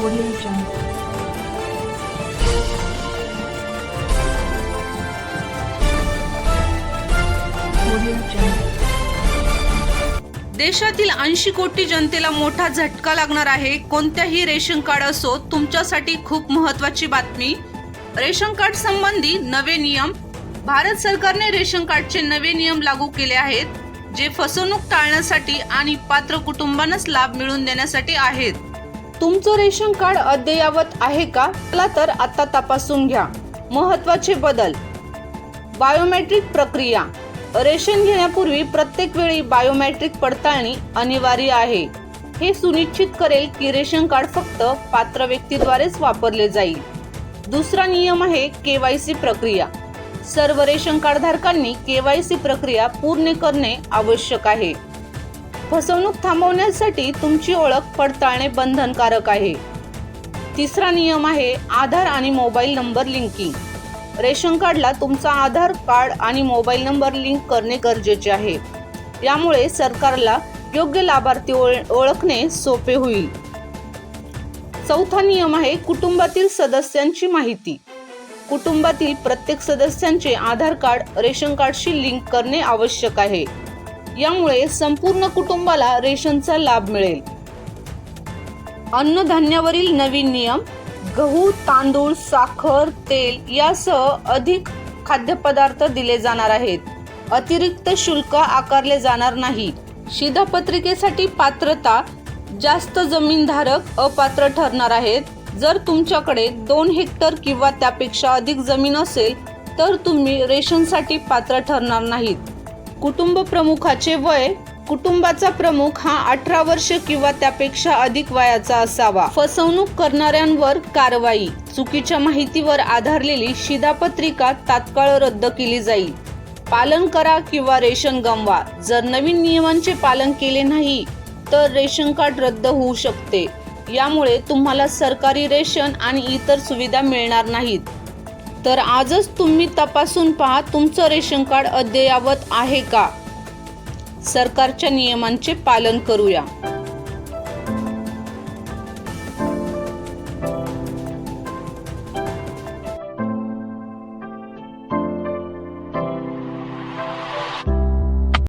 Audio देशातील ऐंशी कोटी जनतेला मोठा झटका लागणार आहे. कोणत्याही रेशन कार्ड असो तुमच्यासाठी खूप महत्वाची बातमी. रेशन कार्ड संबंधी नवे नियम. भारत सरकारने रेशन कार्डचे नवे नियम लागू केले आहेत जे फसवणूक टाळण्यासाठी आणि पात्र कुटुंबांनाच लाभ मिळवून देण्यासाठी आहेत. तुमचं रेशन कार्ड अद्ययावत आहे का? चला तर आता तपासून घ्या. महत्त्वाचे बदल. बायोमेट्रिक प्रक्रिया. रेशन घेण्यापूर्वी प्रत्येक वेळी बायोमेट्रिक पडताळणी अनिवार्य आहे. हे सुनिश्चित करेल की रेशन कार्ड फक्त पात्र व्यक्तीद्वारेच वापरले जाईल. दुसरा नियम आहे के वाय सी प्रक्रिया. सर्व रेशन कार्डधारकांनी के वाय सी प्रक्रिया पूर्ण करणे आवश्यक आहे. फसवणूक थांबवण्यासाठी तुमची ओळख पडताळणे बंधनकारक आहे. तिसरा नियम आहे आधार आणि मोबाईल नंबर लिंकिंग. रेशन कार्डला तुमचा आधार कार्ड आणि मोबाईल नंबर लिंक करणे गरजेचे आहे. यामुळे सरकारला योग्य लाभार्थी ओळ- ओळखणे सोपे होईल. चौथा नियम आहे कुटुंबातील सदस्यांची माहिती. कुटुंबातील प्रत्येक सदस्यांचे आधार कार्ड रेशन कार्डशी लिंक करणे आवश्यक आहे. यामुळे संपूर्ण कुटुंबाला रेशनचा लाभ मिळेल. अन्नधान्यावरील नवीन नियम गहू तांदूळ साखर तेल यासह अधिक खाद्यपदार्थ दिले जाणार आहेत. अतिरिक्त शुल्क आकारले जाणार नाही. शिधापत्रिकेसाठी पात्रता जास्त जमीनधारक अपात्र ठरणार आहेत. जर तुमच्याकडे दोन हेक्टर किंवा त्यापेक्षा अधिक जमीन असेल तर तुम्ही रेशनसाठी पात्र ठरणार नाहीत. कुटुंब प्रमुखाचे वय कुटुंबाचा प्रमुख हा अठरा वर्ष किंवा त्यापेक्षा अधिक वयाचा असावा. फसवणूक करणाऱ्यांवर कारवाई. चुकीच्या माहितीवर आधारलेली शिधापत्रिका तात्काळ रद्द केली जाईल. पालन करा किंवा रेशन गमवा. जर नवीन नियमांचे पालन केले नाही तर रेशन कार्ड रद्द होऊ शकते. यामुळे तुम्हाला सरकारी रेशन आणि इतर सुविधा मिळणार नाहीत. तर आजच तुम्ही तपासून पहा तुमचं रेशन कार्ड अद्ययावत आहे का? सरकारच्या नियमांचे पालन करूया.